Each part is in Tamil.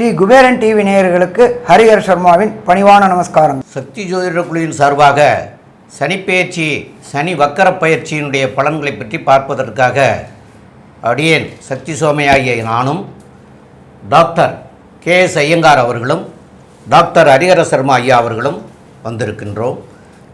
ஸ்ரீ குபேரன் டிவி நேயர்களுக்கு ஹரிஹர் சர்மாவின் பணிவான நமஸ்காரம். சக்தி ஜோதிட குழுவின் சார்பாக சனிப்பெயர்ச்சி சனி வக்கர பயிற்சியினுடைய பலன்களை பற்றி பார்ப்பதற்காக அடியேன் சக்தி சோமையாகிய நானும் டாக்டர் கே எஸ் ஐயங்கார் அவர்களும் டாக்டர் ஹரிஹர சர்மா ஐயா அவர்களும் வந்திருக்கின்றோம்.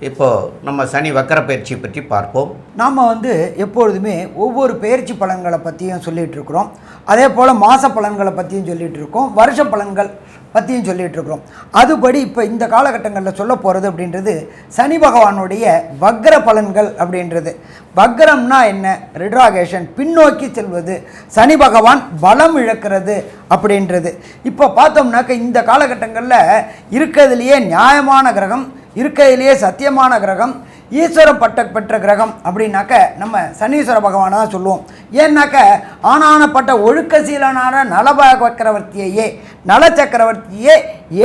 இப்போது நம்ம சனி வக்கர பயிற்சி பற்றி பார்ப்போம். நாம் வந்து எப்பொழுதுமே ஒவ்வொரு பயிற்சி பலன்களை பற்றியும் சொல்லிகிட்டு இருக்கிறோம். அதே போல் மாத பலன்களை பற்றியும் சொல்லிகிட்டு இருக்கோம். வருஷ பலன்கள் பற்றியும் சொல்லிகிட்டு இருக்கிறோம். அதுபடி இப்போ இந்த காலகட்டங்களில் சொல்ல போகிறது அப்படின்றது சனி பகவானுடைய வக்ர பலன்கள் அப்படின்றது. வக்ரம்னா என்ன? ரிட்ராகேஷன் பின்னோக்கி செல்வது. சனி பகவான் பலம் இழக்கிறது அப்படின்றது. இப்போ பார்த்தோம்னாக்க இந்த காலகட்டங்களில் இருக்கிறதுலையே நியாயமான கிரகம் இருக்கையிலேயே சத்தியமான கிரகம் ஈஸ்வரம் பட்ட பெற்ற கிரகம் அப்படின்னாக்க நம்ம சனீஸ்வர பகவானை தான் சொல்லுவோம். ஏன்னாக்க ஆனானப்பட்ட ஒழுக்கசீலனான சீலனான சக்கரவர்த்தியையே நல சக்கரவர்த்தியே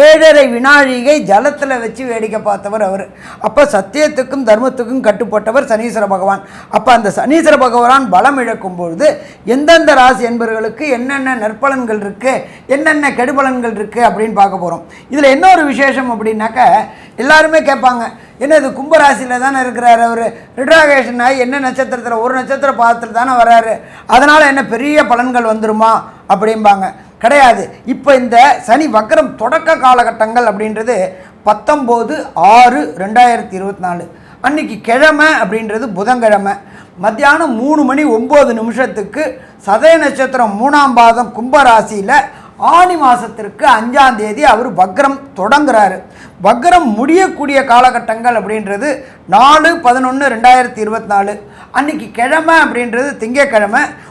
ஏழரை வினாழிகை ஜலத்தில் வச்சு வேடிக்கை பார்த்தவர் அவர். அப்போ சத்தியத்துக்கும் தர்மத்துக்கும் கட்டுப்பட்டவர் சனீஸ்வர பகவான். அப்போ அந்த சனீஸ்வர பகவான் பலம் இழக்கும் பொழுது எந்தெந்த ராசி என்பவர்களுக்கு என்னென்ன நற்பலன்கள் இருக்குது என்னென்ன கெடுபலன்கள் இருக்குது அப்படின்னு பார்க்க போகிறோம் இதில் என்ன ஒரு விசேஷம் அப்படின்னாக்க எல்லாருமே கேட்பாங்க என்ன இது கும்பராசியில் தானே இருக்கிறார் அவர்? ரிட்ராகேஷன் ஆகி என்ன நட்சத்திரத்தில் ஒரு நட்சத்திர பாதத்தில் தானே வர்றாரு அதனால் என்ன பெரிய பலன்கள் வந்துருமா? அப்படிம்பாங்க. கிடையாது. இப்போ இந்த சனி வக்கரம் தொடக்க காலகட்டங்கள் அப்படின்றது பத்தொம்போது ஆறு ரெண்டாயிரத்தி இருபத்தி நாலு. அன்னைக்கு கிழமை அப்படின்றது புதன்கிழமை. மத்தியானம் மூணு மணி ஒம்பது நிமிஷத்துக்கு சதய நட்சத்திரம் மூணாம் பாதம் கும்பராசியில் ஆனி மாதத்திற்கு அஞ்சாம் தேதி அவர் வக்ரம் தொடங்குறாரு. வக்ரம் முடியக்கூடிய காலகட்டங்கள் அப்படின்றது நாலு பதினொன்று ரெண்டாயிரத்தி இருபத்தி நாலு. அன்னைக்கு கிழமை அப்படின்றது திங்கக்கிழமை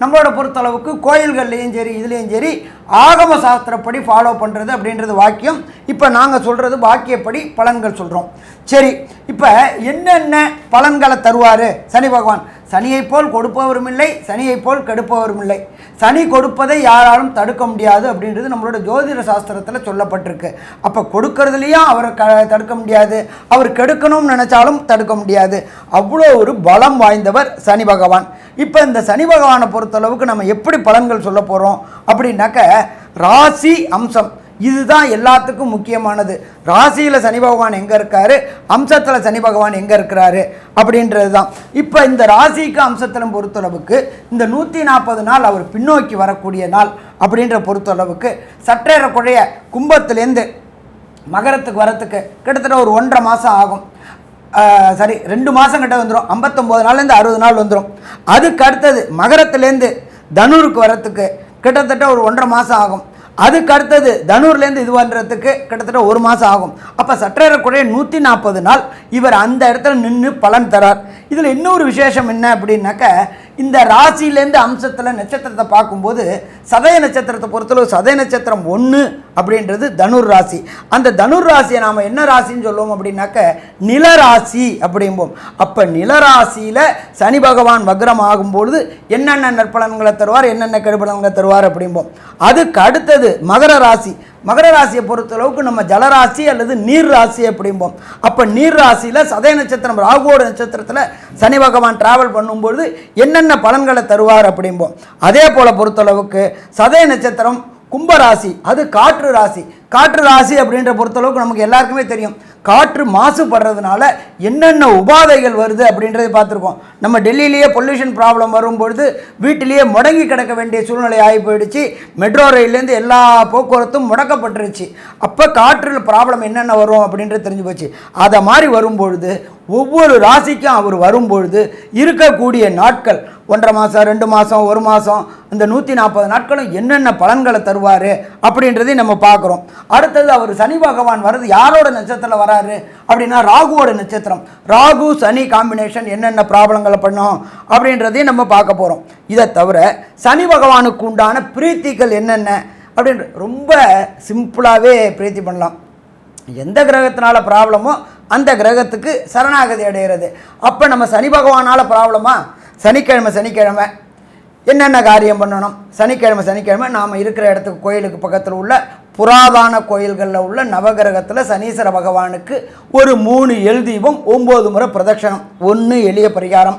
நம்மளோட பொறுத்தளவுக்கு கோயில்கள்லேயும் சரி இதுலேயும் சரி ஆகம சாஸ்திரப்படி ஃபாலோ பண்ணுறது அப்படின்றது வாக்கியம். இப்போ நாங்கள் சொல்கிறது வாக்கியப்படி பலன்கள் சொல்கிறோம் சரி இப்போ என்னென்ன பலன்களை தருவார்? சனி பகவான் சனியைப் போல் கொடுப்பவரும் இல்லை சனியைப் போல் கெடுப்பவரும் இல்லை. சனி கொடுப்பதை யாராலும் தடுக்க முடியாது அப்படின்றது நம்மளோட ஜோதிட சாஸ்திரத்தில் சொல்லப்பட்டிருக்கு. அப்போ கொடுக்கறதுலையும் அவரை க தடுக்க முடியாது. அவர் கெடுக்கணும்னு நினச்சாலும் தடுக்க முடியாது. அவ்வளோ ஒரு பலம் வாய்ந்தவர் சனி பகவான். இப்போ இந்த சனி பகவானை பொறுத்தளவுக்கு நம்ம எப்படி பலன்கள் சொல்ல போகிறோம் அப்படின்னாக்க ராசி அம்சம். இதுதான் எல்லாத்துக்கும் முக்கியமானது. ராசியில் சனி பகவான் எங்கே இருக்காரு? அம்சத்தில் சனி பகவான் எங்கே இருக்கிறாரு? அப்படின்றது தான் இப்போ இந்த ராசிக்கு அம்சத்திலும் பொறுத்தளவுக்கு இந்த நூற்றி நாற்பது நாள் அவர் பின்னோக்கி வரக்கூடிய நாள் அப்படின்ற பொறுத்தளவுக்கு சற்றேறக்குறைய கும்பத்துலேருந்து மகரத்துக்கு வரத்துக்கு கிட்டத்தட்ட ஒரு ஒன்றரை மாதம் ஆகும். சரி ரெண்டு மாதம் கிட்ட வந்துடும் ஐம்பத்தொம்போது நாள்லேருந்து அறுபது நாள் வந்துடும் அதுக்கு அடுத்தது மகரத்துலேருந்து தனுருக்கு வரத்துக்கு கிட்டத்தட்ட ஒரு ஒன்றரை மாதம் ஆகும். அதுக்கு அடுத்தது தனூர்லேருந்து இது பண்ணுறதுக்கு கிட்டத்தட்ட ஒரு மாதம் ஆகும். அப்போ சற்றேறக்குறைய நூற்றி நாற்பது நாள் இவர் அந்த இடத்துல நின்று பலன் தரார். இதில் இன்னொரு விசேஷம் என்ன அப்படின்னாக்க இந்த ராசியிலேருந்து அம்சத்தில் நட்சத்திரத்தை பார்க்கும்போது சதய நட்சத்திரத்தை பொறுத்தளவு சதய நட்சத்திரம் ஒன்று அப்படின்றது தனுர் ராசி. அந்த தனுர் ராசியை நாம் என்ன ராசின்னு சொல்லுவோம் அப்படின்னாக்க நிலராசி அப்படிம்போம். அப்போ நிலராசியில் சனி பகவான் வக்ரம் ஆகும்பொழுது என்னென்ன நற்பலன்களை தருவார் என்னென்ன கெடுபலன்களை தருவார் அப்படிம்போம். அதுக்கு அடுத்தது மகர ராசி. மகர ராசியை பொறுத்தளவுக்கு நம்ம ஜலராசி அல்லது நீர் ராசி அப்படிம்போம். அப்போ நீர் ராசியில் சதய நட்சத்திரம் ராகுவோட நட்சத்திரத்தில் சனி பகவான் டிராவல் பண்ணும்பொழுது என்னென்ன பலன்களை தருவார் அப்படிம்போம். அதே போல் பொறுத்தளவுக்கு சதய நட்சத்திரம் கும்பராசி அது காற்று ராசி. காற்று ராசி அப்படின்ற பொறுத்தளவுக்கு நமக்கு எல்லாருக்குமே தெரியும். காற்று மாசுபடுறதுனால என்னென்ன உபாதைகள் வருது அப்படின்றத பார்த்துருக்கோம். நம்ம டெல்லியிலேயே பொல்யூஷன் ப்ராப்ளம் வரும்பொழுது வீட்டிலேயே முடங்கி கிடக்க வேண்டிய சூழ்நிலை ஆகி போயிடுச்சு. மெட்ரோ ரயிலேருந்து எல்லா போக்குவரத்தும் முடக்கப்பட்டுருச்சு. அப்போ காற்றில் ப்ராப்ளம் என்னென்ன வரும் அப்படின்றது தெரிஞ்சு போச்சு. அதை மாதிரி வரும்பொழுது ஒவ்வொரு ராசிக்கும் அவர் வரும்பொழுது இருக்கக்கூடிய நாட்கள் ஒன்றரை மாதம் ரெண்டு மாதம் ஒரு மாதம் இந்த நூற்றி நாற்பது நாட்களும் என்னென்ன பலன்களை தருவார் அப்படின்றதையும் நம்ம பார்க்குறோம். அடுத்தது அவர் சனி பகவான் வர்றது யாரோட நட்சத்திரத்தில் வராரு அப்படின்னா ராகுவோட நட்சத்திரம். ராகு சனி காம்பினேஷன் என்னென்ன ப்ராப்ளங்களை பண்ணும் அப்படின்றதையும் நம்ம பார்க்க போகிறோம் இதை தவிர சனி பகவானுக்கு உண்டான பிரீத்திகள் என்னென்ன அப்படின்ற ரொம்ப சிம்பிளாகவே பிரீத்தி பண்ணலாம். எந்த கிரகத்தினால ப்ராப்ளமோ அந்த கிரகத்துக்கு சரணாகதி அடைகிறது. அப்போ நம்ம சனி பகவானால் ப்ராப்ளமா? சனிக்கிழமை சனிக்கிழமை. என்னென்ன காரியம் பண்ணணும்? சனிக்கிழமை சனிக்கிழமை நாம் இருக்கிற இடத்துக்கு கோயிலுக்கு பக்கத்தில் உள்ள புராதான கோயில்களில் உள்ள நவகிரகத்தில் சனீஸ்வர பகவானுக்கு ஒரு மூணு எழுதீபம் ஒம்பது முறை பிரதட்சணம் ஒன்று எளிய பரிகாரம்.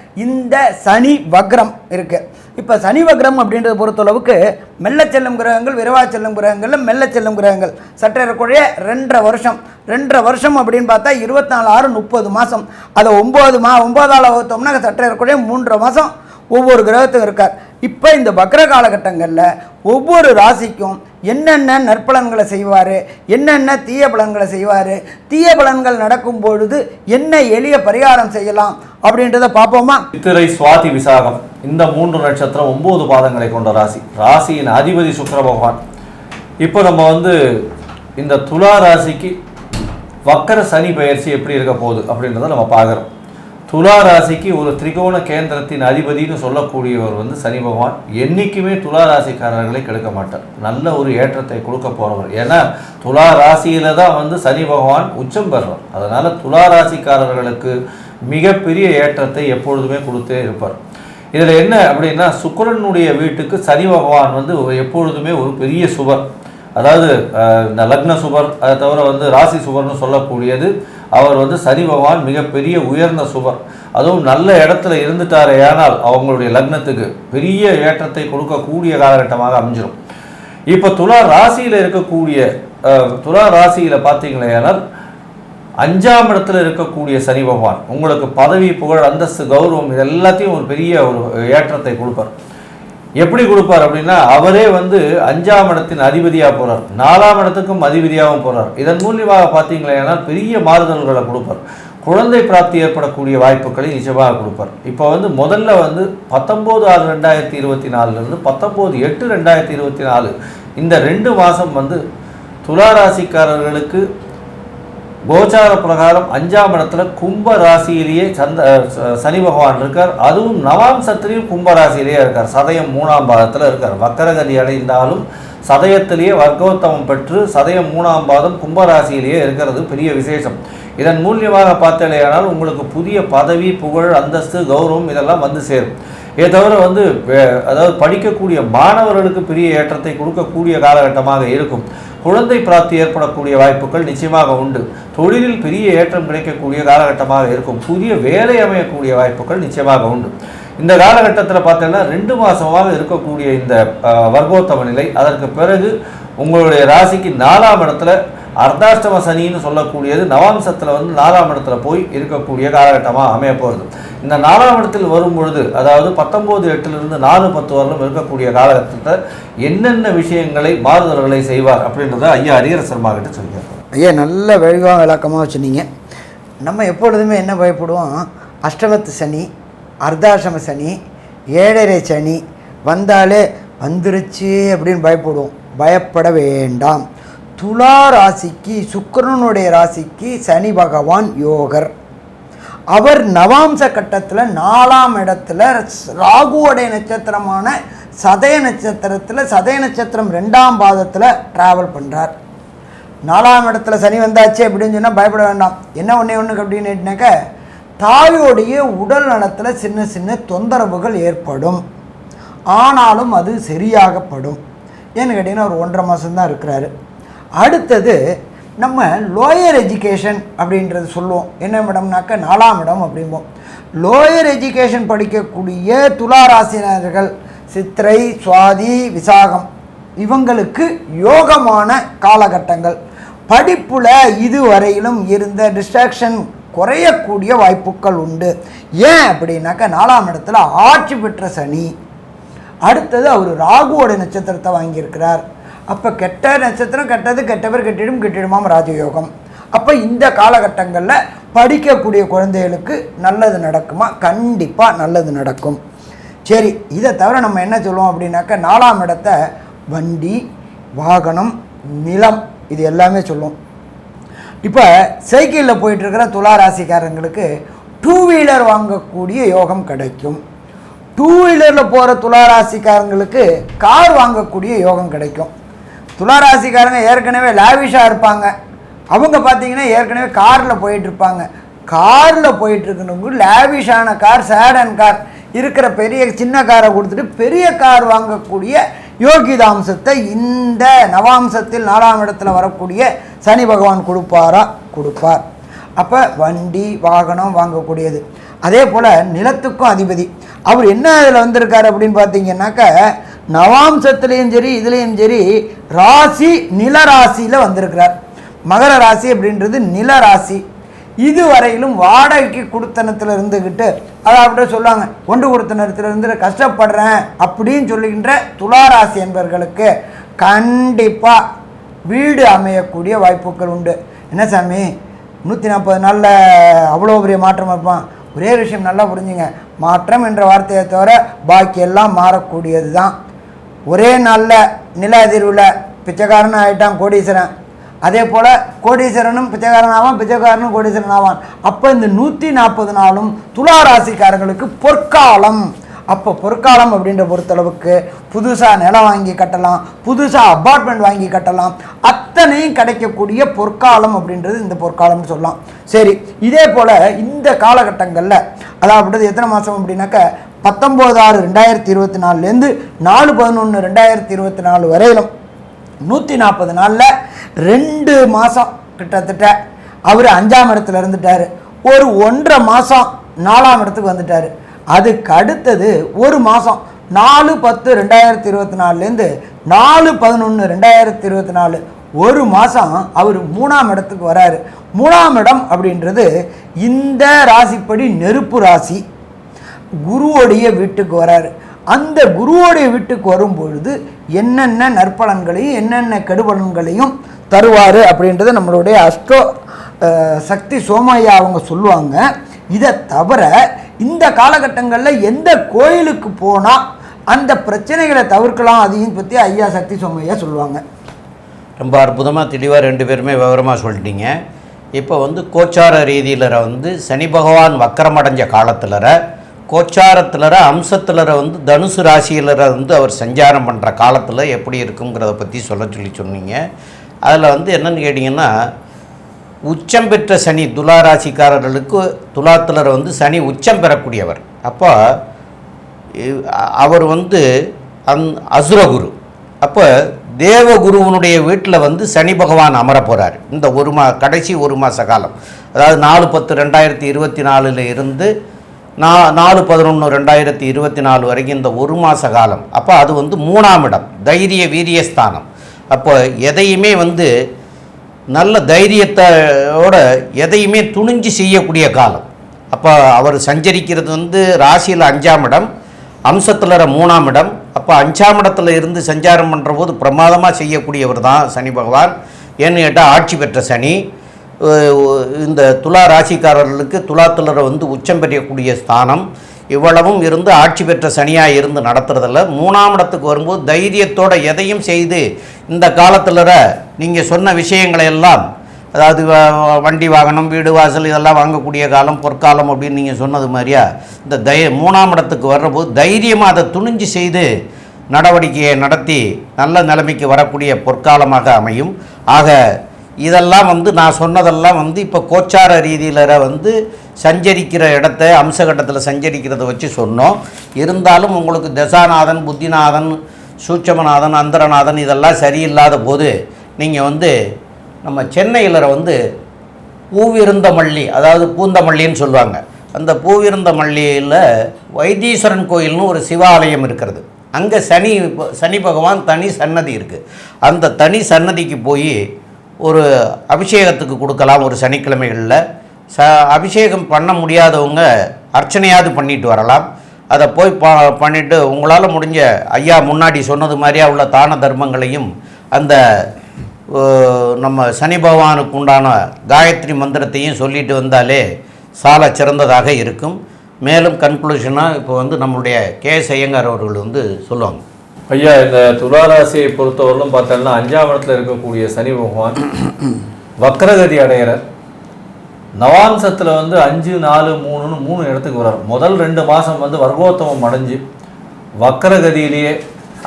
இந்த சனி வக்ரம் இருக்குது இப்போ சனி வக்ரம் அப்படின்றத பொறுத்தளவுக்கு மெல்ல செல்லும் கிரகங்கள் விரைவாக செல்லும் கிரகங்களில் மெல்ல செல்லும் கிரகங்கள். சற்றேறக்குறைய ரெண்டரை வருஷம். ரெண்டரை வருஷம் அப்படின்னு பார்த்தா இருபத்தி நாலு ஆறு முப்பது மாதம் அதை ஒம்பது மா ஒம்பதால் வகுத்தோம்னா சற்றேறக்குறைய மூன்றரை மாதம் ஒவ்வொரு கிரகத்துக்கும் இருக்கார். இப்போ இந்த வக்ர காலகட்டங்களில் ஒவ்வொரு ராசிக்கும் என்னென்ன நற்பலன்களை செய்வார் என்னென்ன தீய பலன்களை செய்வார் தீய பலன்கள் நடக்கும் பொழுது என்ன எளிய பரிகாரம் செய்யலாம் அப்படின்றத பார்ப்போமா? சித்திரை சுவாதி விசாகம். இந்த மூன்று நட்சத்திரம் ஒன்பது பாதங்களை கொண்ட ராசி. ராசியின் அதிபதி சுக்கர பகவான். இப்போ நம்ம வந்து இந்த துலா ராசிக்கு வக்கர சனி பயிற்சி எப்படி இருக்க போகுது அப்படின்றத நம்ம பார்க்குறோம். துலா ராசிக்கு ஒரு திரிகோண கேந்திரத்தின் அதிபதினு சொல்லக்கூடியவர் வந்து சனி பகவான். என்றைக்குமே துலா ராசிக்காரர்களை கெடுக்க மாட்டார். நல்ல ஒரு ஏற்றத்தை கொடுக்க போகிறவர் ஏன்னா துலா ராசியில் தான் வந்து சனி பகவான் உச்சம் பெறுறார் அதனால் துலா ராசிக்காரர்களுக்கு மிகப்பெரிய ஏற்றத்தை எப்பொழுதுமே கொடுத்தே இருப்பார். இதில் என்ன அப்படின்னா சுக்கரனுடைய வீட்டுக்கு சனி பகவான் வந்து எப்பொழுதுமே ஒரு பெரிய சுவர் அதாவது இந்த லக்ன சுவர் அதை தவிர வந்து ராசி சுவர்னு சொல்லக்கூடியது அவர் வந்து சனி பகவான் மிகப்பெரிய உயர்ந்த சுபர் அதுவும் நல்ல இடத்துல இருந்துட்டாரே ஆனால் அவங்களுடைய லக்னத்துக்கு பெரிய ஏற்றத்தை கொடுக்கக்கூடிய காலகட்டமாக அமைஞ்சிடும் இப்போ துலா ராசியில் இருக்கக்கூடிய துலா ராசியில் பார்த்தீங்களேனால் அஞ்சாம் இடத்துல இருக்கக்கூடிய சனி பகவான் உங்களுக்கு பதவி புகழ் அந்தஸ்து கௌரவம் இது எல்லாத்தையும் ஒரு பெரிய ஒரு ஏற்றத்தை கொடுப்பார். எப்படி கொடுப்பார் அப்படின்னா அவரே வந்து அஞ்சாம் இடத்தின் அதிபதியாக போகிறார் நாலாம் இடத்துக்கும் அதிபதியாகவும் போகிறார் இதன் மூலியமாக பார்த்தீங்களேனா பெரிய மாறுதல்களை கொடுப்பார். குழந்தை பிராப்தி ஏற்படக்கூடிய வாய்ப்புகளை நிஜமாக கொடுப்பார். இப்போ வந்து முதல்ல வந்து பத்தொம்போது ஆறு ரெண்டாயிரத்தி இருபத்தி நாலுலேருந்து பத்தொம்போது எட்டு ரெண்டாயிரத்தி இருபத்தி நாலு இந்த ரெண்டு மாதம் வந்து துலா ராசிக்காரர்களுக்கு கோச்சார பிரகாரம் அஞ்சாம் இடத்துல கும்ப ராசியிலேயே சந்த ச- சனி பகவான் இருக்கார். அதுவும் நவாம்சத்திலையும் கும்ப ராசியிலேயே இருக்கார். சதயம் மூணாம் பாதத்தில் இருக்கார். வக்கரகதி அடைந்தாலும் சதயத்திலேயே வர்க்கோத்தமம் பெற்று சதயம் மூணாம் பாதம் கும்பராசியிலேயே இருக்கிறது பெரிய விசேஷம். இதன் மூலியமாக பார்த்தலையானால் உங்களுக்கு புதிய பதவி புகழ் அந்தஸ்து கௌரவம் இதெல்லாம் வந்து சேரும். இதை தவிர வந்து அதாவது படிக்கக்கூடிய மாணவர்களுக்கு பெரிய ஏற்றத்தை கொடுக்கக்கூடிய காலகட்டமாக இருக்கும். குழந்தை பிராப்தி ஏற்படக்கூடிய வாய்ப்புகள் நிச்சயமாக உண்டு. தொழிலில் பெரிய ஏற்றம் கிடைக்கக்கூடிய காலகட்டமாக இருக்கும். புதிய வேலை அமையக்கூடிய வாய்ப்புகள் நிச்சயமாக உண்டு. இந்த காலகட்டத்தில் பார்த்தீங்கன்னா ரெண்டு மாதமாக இருக்கக்கூடிய இந்த வர்க்கோத்தம நிலை அதற்கு பிறகு உங்களுடைய ராசிக்கு நாலாம் இடத்துல அர்த்தாஷ்டம சனின்னு சொல்லக்கூடியது நவாம்சத்தில் வந்து நாலாம் இடத்துல போய் இருக்கக்கூடிய காலகட்டமாக அமைய போகிறது இந்த நாலாம் இடத்தில் வரும் பொழுது அதாவது பத்தொம்போது எட்டிலிருந்து நாலு பத்து வரலும் இருக்கக்கூடிய காலகட்டத்தில் என்னென்ன விஷயங்களை மாறுதல்களை செய்வார் அப்படின்றத ஐயா அரியர சர்மா கிட்ட சொல்லியிருக்கோம் ஐயா நல்ல வெகுவாக விளக்கமாக வச்சுனீங்க. நம்ம எப்பொழுதுமே என்ன பயப்படுவோம்? அஷ்டமத்து சனி அர்த்தாசிரம சனி ஏழரை சனி வந்தாலே வந்துருச்சு அப்படின்னு பயப்படுவோம். பயப்பட வேண்டாம். துலா ராசிக்கு சுக்கரனுடைய ராசிக்கு சனி பகவான் யோகர். அவர் நவாம்ச கட்டத்தில் நாலாம் இடத்துல ராகுவோடைய நட்சத்திரமான சதய நட்சத்திரத்தில் சதய நட்சத்திரம் ரெண்டாம் பாதத்தில் ட்ராவல் பண்ணுறார் நாலாம் இடத்துல சனி வந்தாச்சு அப்படின்னு சொன்னால் பயப்பட வேண்டாம். என்ன ஒன்றே ஒன்று அப்படின்னுட்டாக்க தாயோடைய உடல் நலத்தில் சின்ன சின்ன தொந்தரவுகள் ஏற்படும். ஆனாலும் அது சரியாகப்படும். ஏன்னு கேட்டிங்கன்னா ஒரு ஒன்றரை மாதம்தான் இருக்கிறாரு. அடுத்தது நம்ம லோயர் எஜுகேஷன் அப்படின்றது சொல்லுவோம். என்ன மேடம்னாக்க நாலாம் இடம் அப்படிம்போம். லோயர் எஜுகேஷன் படிக்கக்கூடிய துளாராசினர்கள் சித்திரை சுவாதி விசாகம் இவங்களுக்கு யோகமான காலகட்டங்கள். படிப்பில் இதுவரையிலும் இருந்த டிஸ்ட்ராக்ஷன் குறையக்கூடிய வாய்ப்புகள் உண்டு. ஏன் அப்படின்னாக்கா நாலாம் இடத்துல ஆட்சி பெற்ற சனி அடுத்தது அவர் ராகுவோட நட்சத்திரத்தை வாங்கியிருக்கிறார். அப்போ கெட்ட நட்சத்திரம் கெட்டது கெட்டவர் கெட்டிடும் கெட்டிடுமாம் ராஜயோகம். அப்போ இந்த காலகட்டங்களில் படிக்கக்கூடிய குழந்தைகளுக்கு நல்லது நடக்குமா? கண்டிப்பாக நல்லது நடக்கும். சரி இதை தவிர நம்ம என்ன சொல்லுவோம் அப்படின்னாக்கா நாலாம் இடத்த வண்டி வாகனம் நிலம் இது எல்லாமே சொல்லுவோம். இப்போ சைக்கிளில் போயிட்டுருக்கிற துலா ராசிக்காரங்களுக்கு டூ வீலர் வாங்கக்கூடிய யோகம் கிடைக்கும். டூ வீலரில் போகிற துலா ராசிக்காரங்களுக்கு கார் வாங்கக்கூடிய யோகம் கிடைக்கும். துளாராசிக்காரங்க ஏற்கனவே லாவிஷாக இருப்பாங்க. அவங்க பார்த்தீங்கன்னா ஏற்கனவே காரில் போயிட்டுருப்பாங்க. காரில் போயிட்டுருக்கணுங்க லாவிஷான கார் சேடன் கார் இருக்கிற பெரிய சின்ன காரை கொடுத்துட்டு பெரிய கார் வாங்கக்கூடிய யோகிதாம்சத்தை இந்த நவாம்சத்தில் நாலாம் இடத்துல வரக்கூடிய சனி பகவான் கொடுப்பாரா? கொடுப்பார். அப்போ வண்டி வாகனம் வாங்கக்கூடியது. அதே போல் நிலத்துக்கும் அதிபதி. அவர் என்ன அதில் வந்திருக்கார் அப்படின்னு பார்த்தீங்கன்னாக்க நவாம்சத்துலேயும் சரி இதுலேயும் சரி ராசி நில ராசியில் வந்திருக்கிறார். மகர ராசி அப்படின்றது நில ராசி. இதுவரையிலும் வாடகைக்கு கொடுத்தனத்தில் இருந்துக்கிட்டு அதாவது சொல்லுவாங்க ஒன்று கொடுத்தனத்தில் இருந்து கஷ்டப்படுறேன் அப்படின்னு சொல்லுகின்ற துளாராசி என்பவர்களுக்கு கண்டிப்பாக வீடு அமையக்கூடிய வாய்ப்புகள் உண்டு. என்ன சாமி? நூற்றி நாற்பது நாளில் அவ்வளோ பெரிய மாற்றம் இருப்பான் ஒரே விஷயம் நல்லா புரிஞ்சுங்க. மாற்றம் என்ற வார்த்தையை தவிர பாக்கி எல்லாம் மாறக்கூடியது தான் ஒரே நாளில் நில அதிர்வில் பிச்சைக்காரன் ஆகிட்டான் கோடீஸ்வரன். அதே போல் கோடீஸ்வரனும் பிச்சைக்காரன் ஆவான் பிச்சைக்காரனும் கோடீஸ்வரன் ஆவான். அப்போ இந்த நூற்றி நாற்பது நாளும் துலா ராசிக்காரங்களுக்கு பொற்காலம். அப்போ பொற்காலம் அப்படின்ற பொறுத்தளவுக்கு புதுசாக நிலம் வாங்கி கட்டலாம் புதுசாக அப்பார்ட்மெண்ட் வாங்கி கட்டலாம். அத்தனையும் கிடைக்கக்கூடிய பொற்காலம் அப்படின்றது இந்த பொற்காலம்னு சொல்லலாம். சரி இதே போல் இந்த காலகட்டங்களில் அதாவது எத்தனை மாதம் அப்படின்னாக்க பத்தொம்போது ஆறு ரெண்டாயிரத்தி இருபத்தி நாலுலேருந்து நாலு பதினொன்று ரெண்டாயிரத்தி இருபத்தி நாலு வரையிலும் நூற்றி நாற்பது நாளில் ரெண்டு மாதம் கிட்டத்தட்ட அவர் அஞ்சாம் இடத்துல இருந்துட்டார். ஒரு ஒன்றரை மாதம் நாலாம் இடத்துக்கு வந்துட்டார். அதுக்கு அடுத்தது ஒரு மாதம் நாலு பத்து ரெண்டாயிரத்தி இருபத்தி நாலுலேருந்து நாலு பதினொன்று ரெண்டாயிரத்தி இருபத்தி நாலு ஒரு மாதம் அவர் மூணாம் இடத்துக்கு வராரு. மூணாம் இடம் அப்படின்றது இந்த ராசிப்படி நெருப்பு ராசி. குருவோடைய வீட்டுக்கு வராரு. அந்த குருவோடைய வீட்டுக்கு வரும் பொழுது என்னென்ன நற்பலன்களையும் என்னென்ன கெடுபலன்களையும் தருவார் அப்படின்றத நம்மளுடைய அஷ்டோ சக்தி சோமையா அவங்க சொல்லுவாங்க. இதை தவிர இந்த காலகட்டங்களில் எந்த கோயிலுக்கு போனால் அந்த பிரச்சனைகளை தவிர்க்கலாம் அதையும் பற்றி ஐயா சக்தி சோமையா சொல்லுவாங்க. ரொம்ப அற்புதமாக தெளிவாக ரெண்டு பேருமே விவரமாக சொல்லிட்டீங்க. இப்போ வந்து கோச்சார ரீதியில் வந்து சனி பகவான் வக்கரமடைஞ்ச காலத்தில் கோச்சாரத்தில் அம்சத்தில் வந்து தனுசு ராசியிலற வந்து அவர் சஞ்சாரம் பண்ணுற காலத்தில் எப்படி இருக்குங்கிறத பற்றி சொல்ல சொல்லி சொன்னீங்க. அதில் வந்து என்னென்னு கேட்டிங்கன்னா உச்சம் பெற்ற சனி துலா ராசிக்காரர்களுக்கு துலாத்தில் வந்து சனி உச்சம் பெறக்கூடியவர். அப்போ அவர் வந்து அந் அசுரகுரு. அப்போ தேவகுருவனுடைய வீட்டில் வந்து சனி பகவான் அமர போகிறார் இந்த ஒரு மா கடைசி ஒரு மாத காலம். அதாவது நாலு பத்து ரெண்டாயிரத்தி இருபத்தி நாலில் இருந்து நா நாலு பதினொன்று ரெண்டாயிரத்தி இருபத்தி நாலு வரைக்கும் இந்த ஒரு மாத காலம். அப்போ அது வந்து மூணாம் இடம் தைரிய வீரியஸ்தானம் அப்போ எதையுமே வந்து நல்ல தைரியத்தோட எதையுமே துணிஞ்சு செய்யக்கூடிய காலம். அப்போ அவர் சஞ்சரிக்கிறது வந்து ராசியில் அஞ்சாம் இடம் அம்சத்தில் மூணாம் இடம். அப்போ அஞ்சாம் இடத்துல இருந்து சஞ்சாரம் பண்ணுற போது பிரமாதமாக செய்யக்கூடியவர் தான் சனி பகவான். ஏன்னு கேட்டால் ஆட்சி பெற்ற சனி. இந்த துலா ராசிக்காரர்களுக்கு துலாத்துலரை வந்து உச்சம் பெறக்கூடிய ஸ்தானம். இவ்வளவும் இருந்து ஆட்சி பெற்ற சனியாக இருந்து நடத்துறதில்ல. மூணாம் இடத்துக்கு வரும்போது தைரியத்தோட எதையும் செய்து இந்த காலத்தில் நீங்கள் சொன்ன விஷயங்களை எல்லாம் அதாவது வ- வண்டி வாகனம் வீடு வாசல் இதெல்லாம் வாங்கக்கூடிய காலம் பொற்காலம் அப்படின்னு நீங்கள் சொன்னது மாதிரியா இந்த தை மூணாம் இடத்துக்கு வர்றபோது தைரியமாக அதை துணிஞ்சு செய்து நடவடிக்கையை நடத்தி நல்ல நிலைமைக்கு வரக்கூடிய பொற்காலமாக அமையும். ஆக இதெல்லாம் வந்து நான் சொன்னதெல்லாம் வந்து இப்போ கோச்சார ரீதியில் வந்து சஞ்சரிக்கிற இடத்த அம்சகட்டத்தில் சஞ்சரிக்கிறத வச்சு சொன்னோம். இருந்தாலும் உங்களுக்கு தசாநாதன் புத்திநாதன் சூட்சமநாதன் அந்தரநாதன் இதெல்லாம் சரியில்லாத போது நீங்கள் வந்து நம்ம சென்னையில் வந்து பூவிருந்த மல்லி அதாவது பூந்தமல்லின்னு சொல்லுவாங்க. அந்த பூவிருந்த மல்லியில் வைத்தீஸ்வரன் கோயில்னு ஒரு சிவாலயம் இருக்கிறது. அங்கே சனி சனி பகவான் தனி சன்னதி இருக்குது அந்த தனி சன்னதிக்கு போய் ஒரு அபிஷேகத்துக்கு கொடுக்கலாம் ஒரு சனிக்கிழமைகளில். ச அபிஷேகம் பண்ண முடியாதவங்க அர்ச்சனையாவது பண்ணிட்டு வரலாம். அதை போய் ப பண்ணிவிட்டு உங்களால் முடிஞ்ச ஐயா முன்னாடி சொன்னது மாதிரியா உள்ள தான தர்மங்களையும் அந்த நம்ம சனி பகவானுக்கு உண்டான காயத்ரி மந்திரத்தையும் சொல்லிட்டு வந்தாலே சால சிறந்ததாக இருக்கும். மேலும் கன்க்ளூஷனாக இப்போ வந்து நம்மளுடைய கே ஐயங்கார் அவர்கள் வந்து சொல்லுவாங்க. ஐயா இந்த துளாராசியை பொறுத்தவரையிலும் பார்த்தோம்னா அஞ்சாம் இடத்துல இருக்கக்கூடிய சனி பகவான் வக்ரகதி அடைகிறார். நவாம்சத்தில் வந்து அஞ்சு நாலு மூணுன்னு மூணு இடத்துக்கு வர்றார். முதல் ரெண்டு மாதம் வந்து வர்க்கோத்தமம் அடைஞ்சு வக்ரகதியிலேயே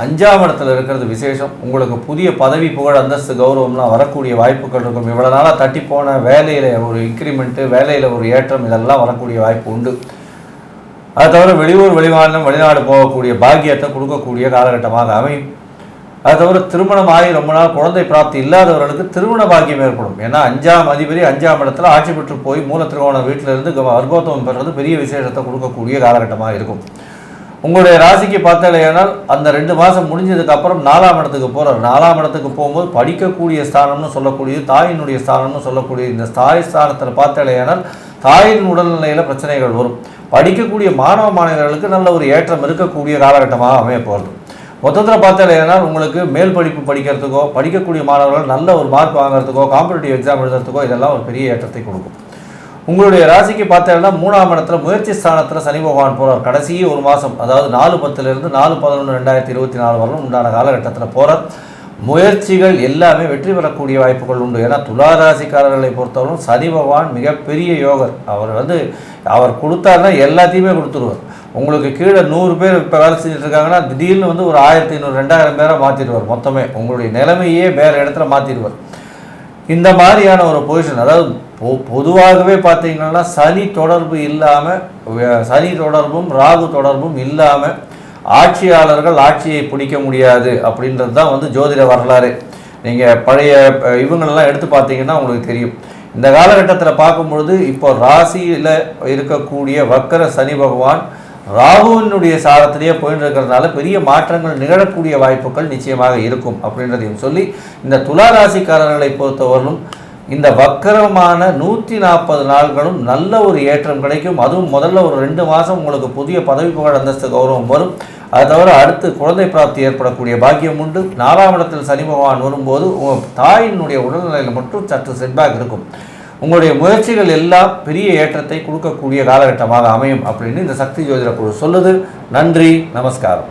அஞ்சாம் இடத்துல இருக்கிறது விசேஷம். உங்களுக்கு புதிய பதவி புகழ் அந்தஸ்து கௌரவம்லாம் வரக்கூடிய வாய்ப்புகள் இருக்கும். இவ்வளோ நாளாக தட்டி போன வேலையில் ஒரு இன்க்ரிமெண்ட்டு வேலையில் ஒரு ஏற்றம் இதெல்லாம் வரக்கூடிய வாய்ப்பு உண்டு. அதை தவிர வெளியூர் வெளிமாநிலம் வெளிநாடு போகக்கூடிய பாக்கியத்தை கொடுக்கக்கூடிய காலகட்டமாக அமையும். அது தவிர திருமணம் ஆகி ரொம்ப நாள் குழந்தை பிராப்தி இல்லாதவர்களுக்கு திருமண பாக்கியம் ஏற்படும். ஏன்னா அஞ்சாம் அதிபதி அஞ்சாம் இடத்துல ஆட்சி பெற்று போய் மூல திருவோண வீட்டிலிருந்து கர்ப்போத்தவம் பெறுறது பெரிய விசேஷத்தை கொடுக்கக்கூடிய காலகட்டமாக இருக்கும். உங்களுடைய ராசிக்கு பார்த்தாலேயானால் அந்த ரெண்டு மாதம் முடிஞ்சதுக்கு அப்புறம் நாலாம் இடத்துக்கு போகிறார் நாலாம் இடத்துக்கு போகும்போது படிக்கக்கூடிய ஸ்தானம்னு சொல்லக்கூடியது தாயினுடைய ஸ்தானம்னு சொல்லக்கூடிய இந்த தாய் ஸ்தானத்தில் பார்த்தாலேயானால் தாயின் உடல்நிலையில் பிரச்சனைகள் வரும். படிக்கக்கூடிய மாணவ மாணவர்களுக்கு நல்ல ஒரு ஏற்றம் இருக்கக்கூடிய காலகட்டமாக அமைய போகிறது மொத்தத்தில் பார்த்தாலேனா உங்களுக்கு மேல் படிப்பு படிக்கிறதுக்கோ படிக்கக்கூடிய மாணவர்கள் நல்ல ஒரு மார்க் வாங்குறதுக்கோ காம்படிட்டிவ் எக்ஸாம் எழுதுறதுக்கோ இதெல்லாம் ஒரு பெரிய ஏற்றத்தை கொடுக்கும். உங்களுடைய ராசிக்கு பார்த்தீங்கன்னா மூணாம் இடத்துல முயற்சி ஸ்தானத்தில் சனி பகவான் போகிறார் கடைசி ஒரு மாதம் அதாவது நாலு பத்துலேருந்து நாலு பதினொன்று ரெண்டாயிரத்தி இருபத்தி நாலு வரலும் உண்டான காலகட்டத்தில் போகிறார் முயற்சிகள் எல்லாமே வெற்றி பெறக்கூடிய வாய்ப்புகள் உண்டு. ஏன்னா துலா ராசிக்காரர்களை பொறுத்தவரைக்கும் சனி பகவான் மிகப்பெரிய யோகர். அவர் வந்து அவர் கொடுத்தாருன்னா எல்லாத்தையுமே கொடுத்துருவார். உங்களுக்கு கீழே நூறு பேர் இப்போ வேலை செஞ்சுட்டு இருக்காங்கன்னா திடீர்னு வந்து ஒரு ஆயிரத்தி ஐநூறு ரெண்டாயிரம் பேரை மாற்றிடுவார் மொத்தமே. உங்களுடைய நிலைமையே வேறு இடத்துல மாற்றிடுவார் இந்த மாதிரியான ஒரு பொசிஷன் அதாவது பொ பொதுவாகவே பார்த்தீங்கன்னா சனி தொடர்பு இல்லாமல் சனி தொடர்பும் ராகு தொடர்பும் இல்லாமல் ஆட்சியாளர்கள் ஆட்சியை பிடிக்க முடியாது அப்படின்றது தான் வந்து ஜோதிட வரலாறு. நீங்கள் பழைய இவங்களெல்லாம் எடுத்து பார்த்தீங்கன்னா உங்களுக்கு தெரியும். இந்த காலகட்டத்தில் பார்க்கும்பொழுது இப்போ ராசியில் இருக்கக்கூடிய வக்கர சனி பகவான் ராகுவினுடைய சாரத்திலேயே போயிட்டு இருக்கிறதுனால பெரிய மாற்றங்கள் நிகழக்கூடிய வாய்ப்புகள் நிச்சயமாக இருக்கும் அப்படின்றதையும் சொல்லி இந்த துலா ராசிக்காரர்களை பொறுத்தவரையிலும் இந்த வக்கரமான நூற்றி நாற்பது நாள்களும் நல்ல ஒரு ஏற்றம் கிடைக்கும். அதுவும் முதல்ல ஒரு ரெண்டு மாதம் உங்களுக்கு புதிய பதவி புகழ் அந்தஸ்து கௌரவம் வரும். அது தவிர அடுத்து குழந்தை பிராப்தி ஏற்படக்கூடிய பாக்கியம் உண்டு. நாலாம் இடத்தில் சனி பகவான் வரும்போது உங்கள் தாயினுடைய உடல்நிலையில் மட்டும் சற்று செட்பேக் இருக்கும். உங்களுடைய முயற்சிகள் எல்லாம் பெரிய ஏற்றத்தை கொடுக்கக்கூடிய காலகட்டமாக அமையும் அப்படின்னு இந்த சக்தி ஜோதிட குழு சொல்லுது. நன்றி நமஸ்காரம்.